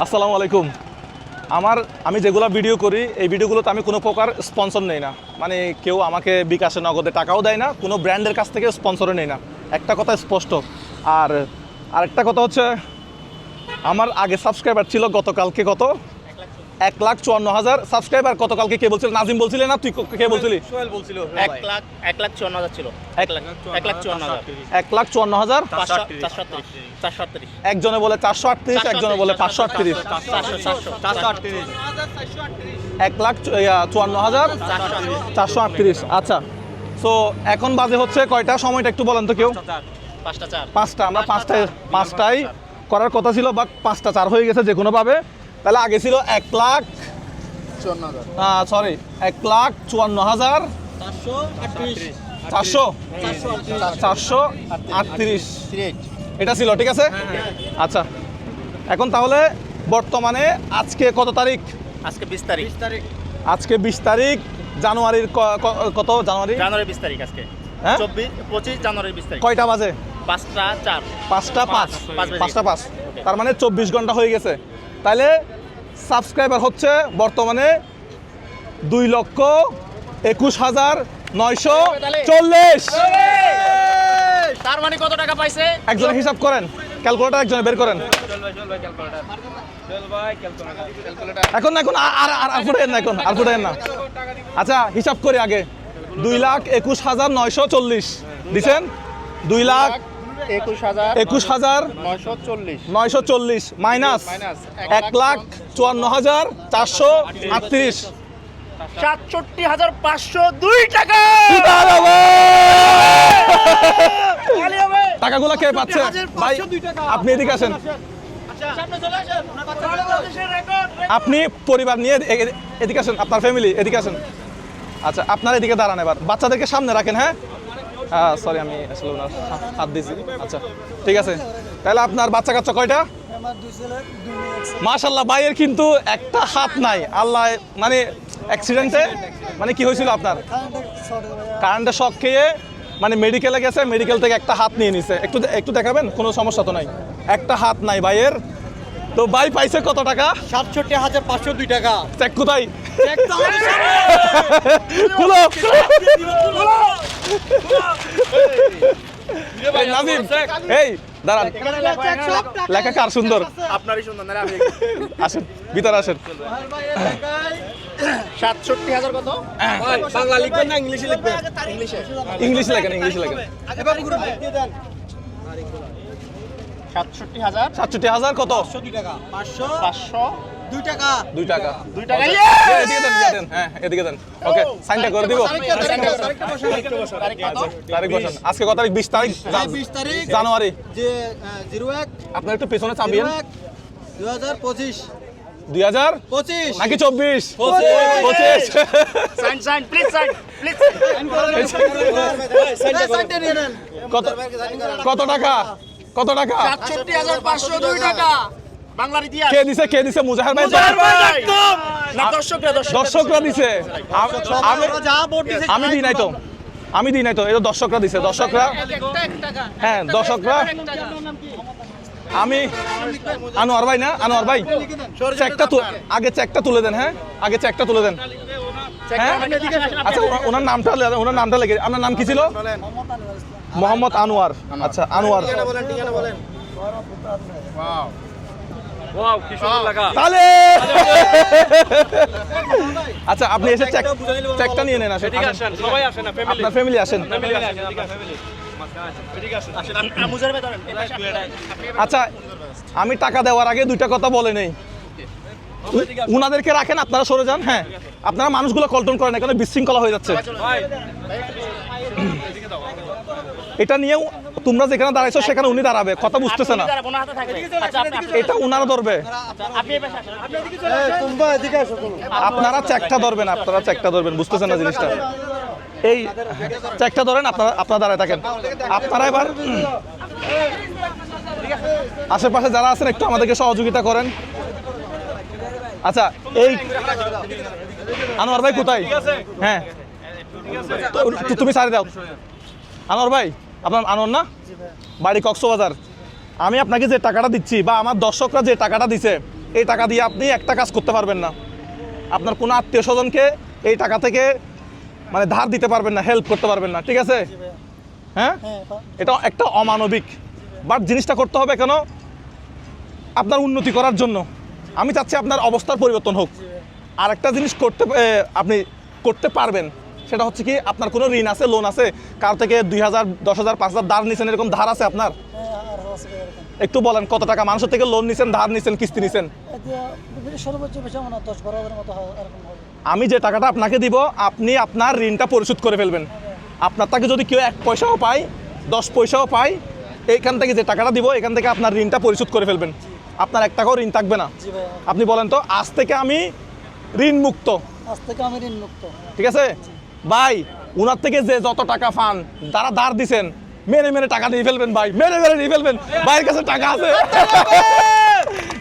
আসসালামু আলাইকুম। আমার, আমি যেগুলো ভিডিও করি, এই ভিডিওগুলোতে আমি কোনো প্রকার স্পন্সর নেই না। মানে কেউ আমাকে বিকাশে নগদে টাকাও দেয় না, কোনো ব্র্যান্ডের কাছ থেকে স্পন্সরও নেই না। একটা কথা স্পষ্ট। আর আরেকটা কথা হচ্ছে, আমার আগে সাবস্ক্রাইবার ছিল গতকালকে কত? এক লাখ চুয়ান্ন হাজার সাবস্ক্রাইবার গতকালকে কে বলছিল? নাজিম বলছিলি না? তুই কে বলছিলি? সোহেল বলছিল। এক লাখ এক লাখ চুয়ান্ন হাজার ছিল। এক লাখ এক লাখ চুয়ান্ন হাজার এক লাখ চুয়ান্ন হাজার? চারশো চারশো আটত্রিশ। একজনে বলে চারশো আটত্রিশ একজনে বলে পাঁচশো আটত্রিশ। এক লাখ চুয়ান্ন হাজার চারশো আটত্রিশ। আচ্ছা সো এখন বাজে হচ্ছে কয়টা? সময়টা একটু বলেন তো কেউ। পাঁচটা চার। পাঁচটা আমরা পাঁচটায় পাঁচটায় করার কথা ছিল বাট পাঁচটা চার হয়ে গেছে যে কোনোভাবে তাহলে আগে ছিল এক লাখ সরি এক লাখ চুয়ান্ন হাজার চারশো চারশো। আটত্রিশ। এটা ছিল ঠিক আছে? আচ্ছা। এখন তাহলে বর্তমানে আজকে কত তারিখ? আজকে বিশ তারিখ। আজকে বিশ তারিখ জানুয়ারির কত জানুয়ারি? জানুয়ারি বিশ তারিখ আজকে। হ্যাঁ? চব্বিশ পঁচিশ জানুয়ারি বিশ তারিখ। কয়টা বাজে? পাঁচটা চার। পাঁচটা পাঁচ পাঁচ। পাঁচটা পাঁচ। তার মানে চব্বিশ ঘণ্টা হয়ে গেছে। তাহলে সাবস্ক্রাইবার হচ্ছে বর্তমানে দুই লক্ষ একুশ হাজার নয়শো চল্লিশ। তার মানে কত টাকা পাইছে? একজনে হিসাব করেন ক্যালকুলেটার একজনে বের করেন। এখন না এখন আর- আর আর না এখন আর ফুটাইন না। আচ্ছা হিসাব করি আগে। দুই লাখ একুশ হাজার নয়শো চল্লিশ। দিছেন? দুই লাখ একুশ হাজার নয়শো চল্লিশ। মাইনাস এক লাখ চুয়ান্ন হাজার চারশো আটত্রিশ। সাতষট্টি হাজার পাঁচশো দুই টাকা। টাকাগুলো কে পাচ্ছে? ভাই আপনি এদিকে আসেন। আপনি পরিবার নিয়ে এদিকে আসেন আপনার ফ্যামিলি এদিকে আসেন। আচ্ছা আপনার এদিকে দাঁড়ান এবার। বাচ্চাদেরকে সামনে রাখেন হ্যাঁ? হ্যাঁ সরি আমি আসলে ওনার হাত দিয়েছি। আচ্ছা ঠিক আছে। তাহলে আপনার বাচ্চা কাচ্চা কয়টা? মাশাল্লাহ ভাইয়ের কিন্তু একটা হাত নাই। আল্লাহ মানে অ্যাক্সিডেন্টে মানে কি হয়েছিল আপনার? কারেন্টের শক খেয়ে মানে মেডিকেলে গেছে মেডিকেল থেকে একটা হাত নিয়ে নিছে। একটু একটু দেখাবেন? কোনো সমস্যা তো নাই। একটা হাত নাই ভাইয়ের। তো ভাই পাইছে কত টাকা? সাতষট্টি হাজার পাঁচশো দুই টাকা। কোথায়? খুলো এই দাঁড়ান লেখা কার সুন্দর আপনারই সুন্দর না আমি আসেন ভিতরে আসেন সাতষট্টি হাজার কত বাংলা লিখবেন না ইংলিশে লিখবেন ইংলিশে ইংলিশ লেখেন ইংলিশ লেখেন সাতষট্টি হাজার সাতষট্টি হাজার কত? পাঁচশো। পাঁচশো। টাকা। টাকা। এদিকে দেন দেন। হ্যাঁ এদিকে দেন। ওকে সাইনটা করে দিব। তারিখ বসান। আজকে কত তারিখ? তারিখ? জানুয়ারি। যে জিরো এক। আপনার একটু পেছনে চাবিয়েন দুই হাজার পঁচিশ। নাকি চব্বিশ? পঁচিশ। কত কত টাকা? কত টাকা? সাতষট্টি হাজার পাঁচশো দুই টাকা। বাংলার ইতিহাস। কে দিছে কে দিছে? মুজাহির ভাই না দর্শকরা দর্শক দর্শকরা দিছে। আমি যা ভোট দিছে আমি দিই নাই তো। আমি দিই নাই তো। এটা দর্শকরা দিছে। দর্শকরা হ্যাঁ দর্শকরা আমি আনোয়ার ভাই না? আনোয়ার ভাই। চেকটা আগে চেকটা তুলে দেন হ্যাঁ? আগে চেকটা তুলে দেন। হ্যাঁ? আচ্ছা ওনার- ওনার নামটা ওনার নামটা লেগে আপনার নাম কি ছিল? মোহাম্মদ আনোয়ার। আচ্ছা আনোয়ার। তাহলে আচ্ছা আপনি এসে চেক চেকটা নিয়ে নেন আসেন। আসেন। সবাই না আপনার ফ্যামিলি আসেন। আচ্ছা আমি টাকা দেওয়ার আগে দুইটা কথা বলে নেই। উনাদেরকে রাখেন আপনারা সরে যান হ্যাঁ। আপনারা মানুষগুলো কল্টন করেন এখানে বিশৃঙ্খলা হয়ে যাচ্ছে। এটা নিয়েও তোমরা যেখানে দাঁড়াইছো সেখানে উনি দাঁড়াবে। কথা বুঝতেছে না। বোনা হাতে থাকবে। আচ্ছা এটা উনারা ধরবে। আপনি এই পাশে আসেন। তোমরা এদিকে আসো তুমি আপনারা চেকটা ধরবেন আপনারা চেকটা ধরবেন বুঝতেছেন না জিনিসটা? এই চেকটা ধরেন আপনারা আপনারা দাঁড়ায় থাকেন। আপনারা এবার আশেপাশে যারা আছেন একটু আমাদেরকে সহযোগিতা করেন। আচ্ছা এই আনোয়ার ভাই কোথায়? হ্যাঁ। তুমি সারি দাও। আনোয়ার ভাই আপনার আনোয়ার না? বাড়ি কক্সবাজার। আমি আপনাকে যে টাকাটা দিচ্ছি বা আমার দর্শকরা যে টাকাটা দিছে এই টাকা দিয়ে আপনি একটা কাজ করতে পারবেন না। আপনার কোনো আত্মীয় স্বজনকে এই টাকা থেকে মানে ধার দিতে পারবেন না হেল্প করতে পারবেন না ঠিক আছে? হ্যাঁ? এটা একটা অমানবিক। বাট জিনিসটা করতে হবে কেন? আপনার উন্নতি করার জন্য। আমি চাচ্ছি আপনার অবস্থার পরিবর্তন হোক। আর একটা জিনিস করতে আপনি করতে পারবেন। সেটা হচ্ছে কি আপনার কোনো ঋণ আছে লোন আছে? কার থেকে দুই হাজার দশ হাজার পাঁচ হাজার ধার নিছেন এরকম ধার আছে আপনার? একটু বলেন কত টাকা মানুষের থেকে লোন নিছেন ধার নিছেন কিস্তি নিছেন? আমি যে টাকাটা আপনাকে দিব আপনি আপনার ঋণটা পরিশোধ করে ফেলবেন। আপনার তাকে যদি কেউ এক পয়সাও পায় দশ পয়সাও পায় এইখান থেকে যে টাকাটা দিব এখান থেকে আপনার ঋণটা পরিশোধ করে ফেলবেন। আপনার এক টাকাও ঋণ থাকবে না। আপনি বলেন তো আজ থেকে আমি ঋণ মুক্ত আজ থেকে আমি ঋণ মুক্ত ঠিক আছে? ভাই উনার থেকে যে যত টাকা পান যারা ধার দিছেন মেরে মেরে টাকা নিয়ে ফেলবেন ভাই মেরে মেরে নিয়ে ফেলবেন। ভাইয়ের কাছে টাকা আছে।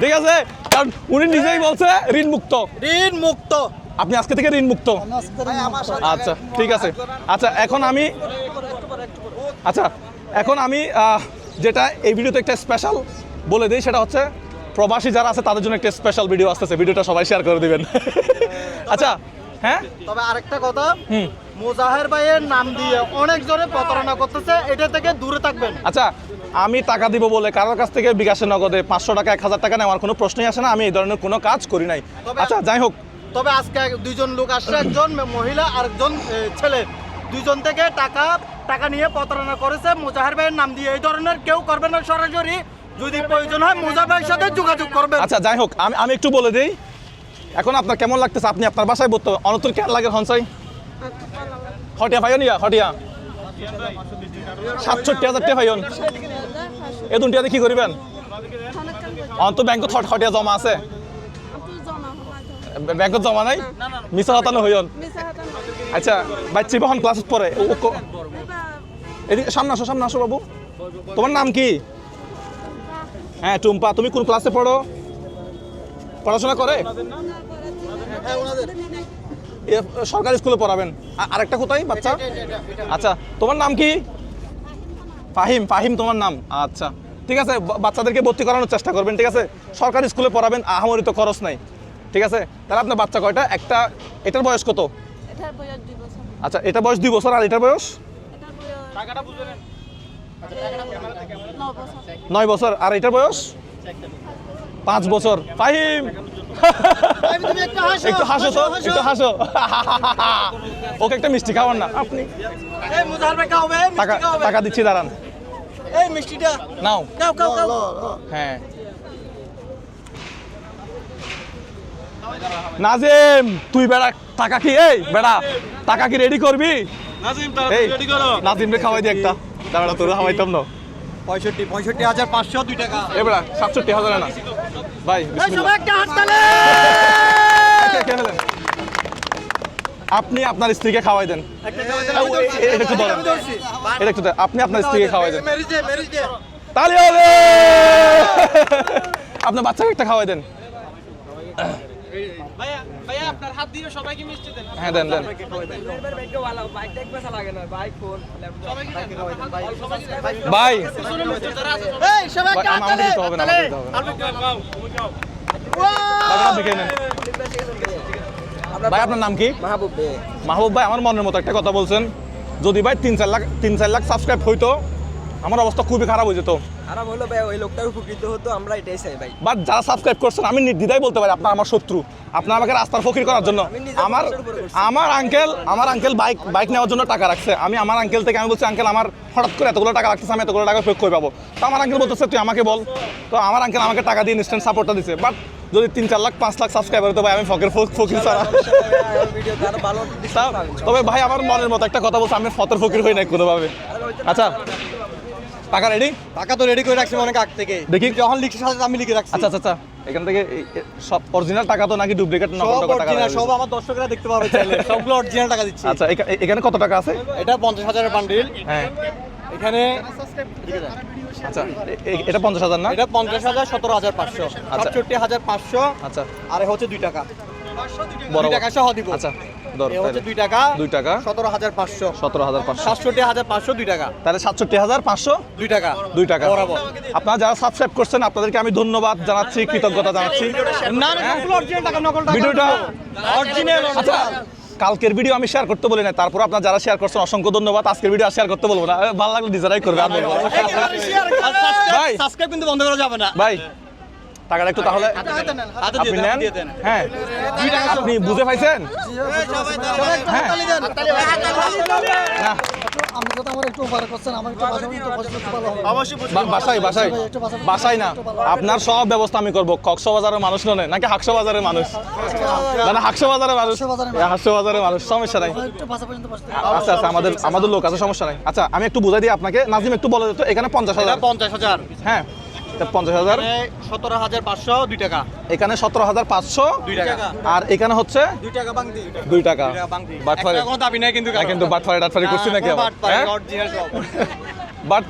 ঠিক আছে? কারণ উনি নিজেই বলছে ঋণ মুক্ত ঋণ মুক্ত আপনি আজকে থেকে ঋণ মুক্ত থেকে ঋণ মুক্ত আচ্ছা ঠিক আছে। আচ্ছা এখন আমি আচ্ছা এখন আমি যেটা এই ভিডিওতে একটা স্পেশাল বলে দিই সেটা হচ্ছে প্রবাসী যারা আছে তাদের জন্য একটা স্পেশাল ভিডিও আসতেছে। ভিডিওটা সবাই শেয়ার করে দিবেন। আচ্ছা হ্যাঁ? তবে আরেকটা কথা মুজাহের ভাইয়ের নাম দিয়ে অনেক জনে প্রতারণা করতেছে এটা থেকে দূরে থাকবেন। আচ্ছা আমি টাকা দিব বলে কারোর কাছ থেকে বিকাশে নগদে পাঁচশো টাকা এক হাজার টাকা নেওয়ার কোনো প্রশ্নই আসে না আমি এই ধরনের কোনো কাজ করি নাই। আচ্ছা যাই হোক। তবে আজকে দুইজন লোক আসছে একজন মহিলা আর একজন ছেলে। দুইজন থেকে টাকা টাকা নিয়ে প্রতারণা করেছে মুজাহের ভাইয়ের নাম দিয়ে। এই ধরনের কেউ করবে না সরাসরি। যদি প্রয়োজন হয় মুজাহির ভাইয়ের সাথে যোগাযোগ করবেন। আচ্ছা যাই হোক আমি আমি একটু বলে দিই এখন আপনার কেমন লাগতেছে? আপনি আপনার বাসায় বলতে অনতর কেন লাগে হনসাই হটিয়া ভাইও নিয়া হটিয়া। সাতষট্টি হাজার টাকা ভাইন এ দুটিয়াতে কি করিবেন? অন্ত ব্যাংকত হট হটিয়া জমা আছে। ব্যাংকত জমা নাই? মিছা হতানো হইন আচ্ছা বাচ্চি বহন ক্লাসত পড়ে। ও- ও- ক- এদিকে সামনে আসো সামনে আসো বাবু। তোমার নাম কি? হ্যাঁ টুম্পা, তুমি কোন ক্লাসে পড়ো? পড়াশোনা করে? সরকারি স্কুলে পড়াবেন। আরেকটা কোথায় বাচ্চা? আচ্ছা তোমার নাম কি? ফাহিম ফাহিম তোমার নাম? আচ্ছা ঠিক আছে বাচ্চাদেরকে ভর্তি করানোর চেষ্টা করবেন ঠিক আছে? সরকারি স্কুলে পড়াবেন আহামরি তো খরচ নাই ঠিক আছে? তাহলে আপনার বাচ্চা কয়টা? একটা এটার বয়স কত? এটার বয়স দুই বছর। আচ্ছা এটা বয়স দুই বছর আর এটার বয়স? নয় বছর। আর এটার বয়স? পাঁচ বছর। ফাহিম! একটু হাসো তো একটু হাসো। ওকে একটা মিষ্টি খাওয়ান না। আপনি টাকা দিচ্ছি দাঁড়ান। এই মিষ্টিটা। নাও। খাও খাও খাও। হ্যাঁ। নাজিম তুই বেড়া টাকা কি? এই বেড়া টাকা কি রেডি করবি? এই নাজিম রে খাওয়াই দি একটা। দাঁড়া তোর খাওয়াইতাম না। পঁয়ষট্টি পঁয়ষট্টি হাজার পাঁচশো দুই টাকা। এই সাতষট্টি হাজার না ভাই? আপনি আপনার স্ত্রীকে খাওয়াই দেন। এটা একটু। আপনি আপনার স্ত্রীকে খাওয়াই দেন। হবে! আপনার বাচ্চাকে একটা খাওয়াই দেন। হ্যাঁ দেন দেন। ভাই। ভাই, আমাকে দিতে হবে না। ভাই আপনার নাম কি? মাহবুব ভাই। আমার মনের মতো একটা কথা বলছেন। যদি ভাই তিন চার লাখ তিন চার লাখ সাবস্ক্রাইব হইতো আমার অবস্থা খুবই খারাপ হয়ে যেত খারাপ হলো ভাই ওই লোকটা উপকৃত হতো আমরা এটাই চাই ভাই। বাট যারা সাবস্ক্রাইব করছেন আমি নির্দ্বিধায় বলতে পারি আপনার আমার শত্রু। আপনার আমাকে রাস্তার ফকির করার জন্য। আমার। আমার আঙ্কেল আমার আঙ্কেল বাইক বাইক নেওয়ার জন্য টাকা রাখছে। আমি আমার আঙ্কেল থেকে আমি বলছি আঙ্কেল আমার হঠাৎ করে এতগুলো টাকা রাখতেছে আমি এতগুলো টাকা ফেক করে পাবো? তো আমার আঙ্কেল বলতেছে তুই আমাকে বল। তো আমার আঙ্কেল আমাকে টাকা দিয়ে ইনস্ট্যান্ট সাপোর্টটা দিছে। বাট যদি তিন চার লাখ পাঁচ লাখ সাবস্ক্রাইবার হতো ভাই আমি ফকের ফক- ফকির ছাড়া। তবে ভাই আমার মনের মতো একটা কথা বলছে আমি ফতের ফকির হই নাই কোনোভাবে। আচ্ছা টাকা রেডি টাকা তো রেডি করে রাখছি অনেক আগ থেকে। দেখি। যখন লিখছি সাথে আমি লিখে রাখছি। আচ্ছা আচ্ছা আচ্ছা। এখান থেকে সব অরিজিনাল টাকা তো নাকি ডুপ্লিকেট নকল টাকা অরিজিনাল সব আমার দর্শকরা দেখতে পাবে চাইলে। সবগুলো অরিজিনাল টাকা দিচ্ছি। আচ্ছা এখানে কত টাকা আছে? এটা পঞ্চাশ হাজারের বান্ডিল হ্যাঁ। এখানে আচ্ছা এটা পঞ্চাশ হাজার না? এটা পঞ্চাশ হাজার সতেরো হাজার পাঁচশো। আচ্ছা। সাতষট্টি হাজার পাঁচশো। আচ্ছা। আর হচ্ছে দুই টাকা। বড়। টাকা সহ দিব। আচ্ছা। হচ্ছে দুই টাকা। দুই টাকা। সতেরো হাজার পাঁচশো। সতেরো হাজার পাঁচশো। সাতষট্টি হাজার পাঁচশো দুই টাকা। তাহলে সাতষট্টি হাজার পাঁচশো? দুই টাকা। দুই টাকা। বরাবর। আপনারা যারা সাবস্ক্রাইব করছেন আপনাদেরকে আমি ধন্যবাদ জানাচ্ছি কৃতজ্ঞতা জানাচ্ছি। না টাকা ভিডিওটা অরিজিনাল আচ্ছা কালকের ভিডিও আমি শেয়ার করতে বলি না। তারপর আপনারা যারা শেয়ার করছেন অসংখ্য ধন্যবাদ। আজকের ভিডিও শেয়ার করতে বলব না। ভালো লাগলে ডিজারাই করবে ভাই। সাবস্ক্রাইব কিন্তু বন্ধ করা যাবে না। ভাই টাকাটা একটু তাহলে আপনি নেন। হ্যাঁ। আপনি বুঝে পাইছেন? হ্যাঁ। আপনার সব ব্যবস্থা আমি করব। কক্সবাজারের মানুষ নয় নাকি হাকশো বাজারের মানুষ? না না হাকশো বাজারের মানুষ। হাকশো বাজারের মানুষ সমস্যা নাই। আচ্ছা আচ্ছা আমাদের আমাদের লোক আছে সমস্যা নাই। আচ্ছা আমি একটু বুঝাই দিই আপনাকে। নাজিম একটু বলে দিত এখানে পঞ্চাশ হাজার। পঞ্চাশ হাজার। হ্যাঁ। পঞ্চাশ হাজার? সতেরো হাজার পাঁচশো দুই টাকা। এখানে সতেরো হাজার পাঁচশো। দুই টাকা। আর এখানে হচ্ছে দুই টাকা বাংতি দুই টাকা। বাংতি কোনো দাবি নাই কিন্তু না, কিন্তু বাটফারে টাটফারি করছি নাকি আবার? অরিজিনাল সব। বাট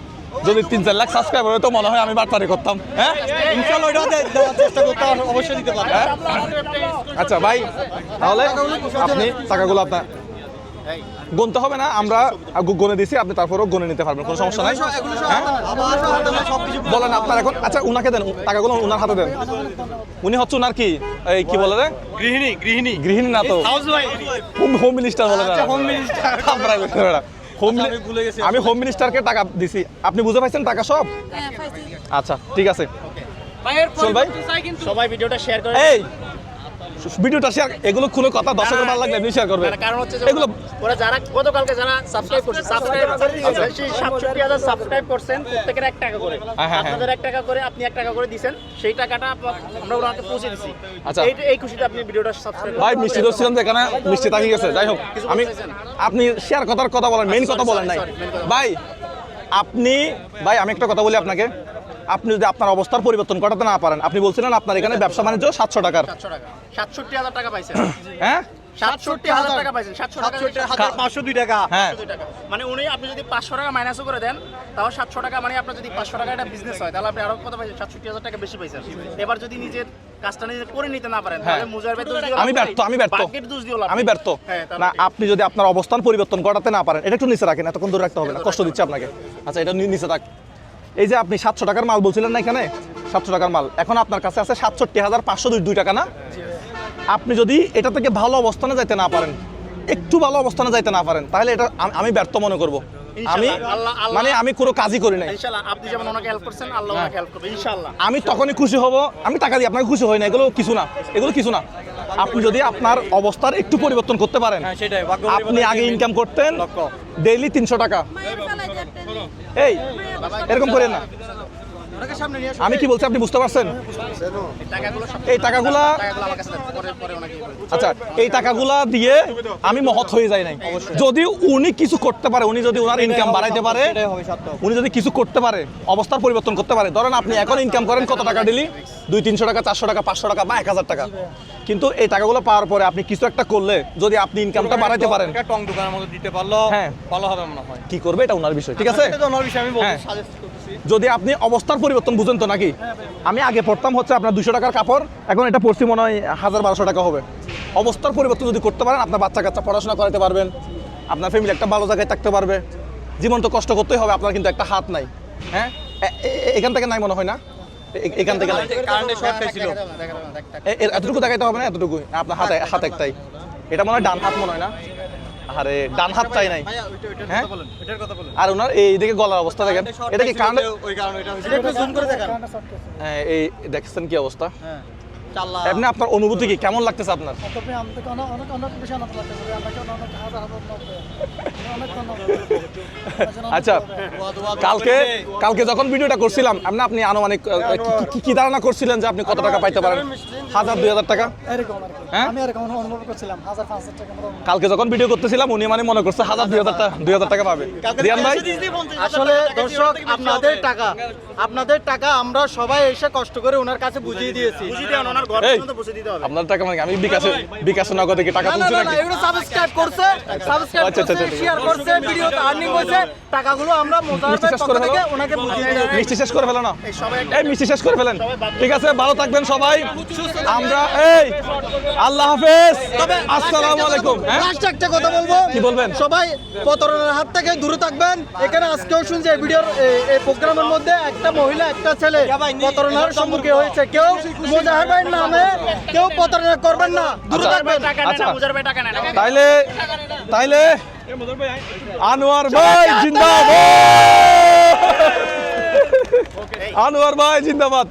যদি তিন চার লাখ সাবস্ক্রাইবার হয় তো মনে হয় আমি বাটফারি করতাম। হ্যাঁ? ইনশাআল্লাহ ওইটা দেওয়ার চেষ্টা করতে হবে, অবশ্যই দিতে পারব। হ্যাঁ? আচ্ছা ভাই তাহলে আপনি টাকাগুলো আপনার গুনতে হবে না আমরা গুনে দিছি আপনি তারপরেও গুনে নিতে পারবেন কোনো সমস্যা নাই। হ্যাঁ? বলেন আপনার এখন। আচ্ছা উনাকে দেন টাকাগুলো উনার হাতে দেন। উনি হচ্ছে উনার কি? এই কি বলে রে? গৃহিণী গৃহিণী। গৃহিণী না তো। হোম মিনিস্টার বলে না। হোম মিনিস্টার হোম আচ্ছা, আমি ভুলে গেছি। আমি হোম মিনিস্টারকে টাকা দিছি। আপনি বুঝে পাইছেন টাকা সব? হ্যাঁ আচ্ছা ঠিক আছে। ভাই। সবাই ভিডিওটা শেয়ার করে এই ভিডিওটা শেয়ার এগুলো কোনো কথা দর্শকের ভালো লাগলে আপনি শেয়ার করবেন কারণ হচ্ছে এগুলো ওরা যারা গতকালকে যারা সাবস্ক্রাইব করছে সাবস্ক্রাইব সাতষট্টি হাজার সাবস্ক্রাইব করছেন প্রত্যেকের এক টাকা করে। হ্যাঁ, হ্যাঁ। আপনাদের এক টাকা করে আপনি এক টাকা করে দিছেন সেই টাকাটা আমরা ওনাকে পৌঁছে দিছি। আচ্ছা। এই এই খুশিতে আপনি ভিডিওটা সাবস্ক্রাইব ভাই মিষ্টি তো এখানে মিষ্টি থাকি গেছে। যাই হোক আমি আপনি শেয়ার কথার কথা বলেন মেইন কথা বলেন নাই। ভাই আপনি ভাই আমি একটা কথা বলি আপনাকে। আপনি যদি আপনার অবস্থার পরিবর্তন করাতে না পারেন আপনি বলছিলেন আপনার এখানে ব্যবসা বাণিজ্য সাতশো টাকার। টাকা সাতষট্টি হাজার পাইছেন হ্যাঁ হ্যাঁ। মানে উনি আপনি যদি পাঁচশো টাকা মাইনাসও করে দেন তাও সাতশো টাকা মানে আপনার যদি পাঁচশো টাকা একটা বিজনেস হয় তাহলে আপনি আরও কত পাইছেন? সাতষট্টি হাজার টাকা বেশি পাইছেন। এবার যদি নিজের কাজটা নিজে করে নিতে না পারেন তাহলে হ্যাঁ। আমি ব্যর্থ আমি ব্যর্থ। দোষ দিও আমি ব্যর্থ। হ্যাঁ, না আপনি যদি আপনার অবস্থান পরিবর্তন করাতে না পারেন এটা একটু নিচে রাখেন এতক্ষণ দূরে রাখতে হবে না কষ্ট দিচ্ছে আপনাকে। আচ্ছা এটা নিচে থাক। এই যে আপনি সাতশো টাকার মাল বলছিলেন না এখানে? সাতশো টাকার মাল। এখন আপনার কাছে আছে সাতষট্টি হাজার পাঁচশো দুই দুই টাকা না? আপনি যদি এটা থেকে ভালো অবস্থানে যাইতে না পারেন একটু ভালো অবস্থানে যাইতে না পারেন তাহলে এটা আমি ব্যর্থ মনে করব। আমি মানে আমি কোনো কাজই করি নাই। আমি তখনই খুশি হব। আমি টাকা দিই আপনাকে খুশি হই না এগুলো কিছু না। এগুলো কিছু না। আপনি যদি আপনার অবস্থার একটু পরিবর্তন করতে পারেন হ্যাঁ আপনি আগে ইনকাম করতেন ডেইলি তিনশো টাকা। এই এরকম করেন না ওনাকে সামনে নিয়ে আসো। আমি কি বলছি আপনি বুঝতে পারছেন এই টাকাগুলো। আচ্ছা এই টাকাগুলা দিয়ে আমি মহৎ হয়ে যাই নাই যদি উনি কিছু করতে পারে উনি যদি ওনার ইনকাম বাড়াইতে পারে উনি যদি কিছু করতে পারে অবস্থার পরিবর্তন করতে পারে ধরেন আপনি এখন ইনকাম করেন কত টাকা ডেলি দুই তিনশো টাকা চারশো টাকা পাঁচশো টাকা বা এক হাজার টাকা কিন্তু এই টাকাগুলো পাওয়ার পরে আপনি কিছু একটা করলে যদি আপনি ইনকামটা বাড়াইতে পারেন টং দোকানের মধ্যে দিতে পারল হ্যাঁ। ভালো হবে মনে হয় কি করবে এটা ওনার বিষয় ঠিক আছে ওনার বিষয় আমি। সাজেস্ট যদি আপনি অবস্থার পরিবর্তন বুঝেন তো নাকি? আমি আগে পড়তাম হচ্ছে আপনার দুশো টাকার কাপড় এখন এটা পড়ছি মনে হয় হাজার বারোশো টাকা হবে। অবস্থার পরিবর্তন যদি করতে পারেন আপনার বাচ্চা কাচ্চা পড়াশোনা করাতে পারবেন আপনার ফ্যামিলি একটা ভালো জায়গায় থাকতে পারবে। জীবন তো কষ্ট করতেই হবে আপনার কিন্তু একটা হাত নাই। হ্যাঁ? এখান থেকে নাই মনে হয় না? এখান থেকে এতটুকু দেখাইতে হবে না এতটুকু আপনার হাতে হাত একটাই। এটা মনে হয় ডান হাত মনে হয় না? আরে ডান হাত চাই নাই। হ্যাঁ? কথা বলেন ওইটার কথা বলেন। আর ওনার এই দিকে গলার অবস্থা দেখেন। এটা কি কারণে এটা হয়েছে। একটু জুম করে দেখান। এই দেখছেন কি অবস্থা? হ্যাঁ। এমনি আপনার অনুভূতি কি? কেমন লাগতেছে আপনার? তবে আমাদেরকে অনেক অনেক অনেক বেশি আনন্দ লাগতেছে আমাকে অনেক হাজার হাজার লোক অনেক আচ্ছা কালকে কালকে যখন ভিডিওটা করছিলাম আপনি আপনি আনুমানিক কি- কি- ধারণা করছিলেন যে আপনি কত টাকা পাইতে পারেন? হাজার দুই হাজার টাকা? এরকম হ্যাঁ? আমি এরকম অনুভব করছিলাম। হাজার পাঁচ হাজার টাকা কালকে যখন ভিডিও করতেছিলাম উনি মানে মনে করছে হাজার দুই হাজার টাকা দুই হাজার টাকা পাবে। রিয়ান ভাই? আসলে দর্শক আপনাদের টাকা আপনাদের টাকা আমরা সবাই এসে কষ্ট করে ওনার কাছে বুঝিয়ে দিয়েছি। বুঝিয়ে দেন, ওনার ঘর এই পর্যন্ত বসে দিতে হবে। আপনার টাকা মানে আমি বিকাশে বিকাশে নগদে কি টাকা না না তুলছি নাকি? এগুলো সাবস্ক্রাইব করছে। সাবস্ক্রাইব করছে শেয়ার করছে ভিডিওতে আর্নিং হয়েছে। টাকাগুলো আমরা মোজাহার মিষ্টি ভাইয়ের শেষ পক্ষ থেকে ওনাকে বুঝিয়ে দিই মিষ্টি শেষ করে ফেলো না। এই মিষ্টি শেষ করে ফেলেন। ঠিক আছে ভালো থাকবেন সবাই। আমরা এই আল্লাহ হাফেজ। আসসালামু আলাইকুম হ্যাঁ? লাস্ট একটা কথা বলব। কি বলবেন? সবাই প্রতারণার হাত থেকে দূরে থাকবেন। এখানে আজকেও শুনছি এই ভিডিওর এই- প্রোগ্রামের মধ্যে একটা মহিলা একটা ছেলে প্রতারণার সম্মুখীন হয়েছে। কেউ মোজাহার ভাইয়ের নামে কেউ প্রতারণা করবেন না দূরে আচ্ছা। থাকবেন। আচ্ছা। মুজার ভাই টাকা নেয় না তাইলে তাইলে আনোয়ার ভাই জিন্দাবাদ। আনোয়ার ভাই জিন্দাবাদ।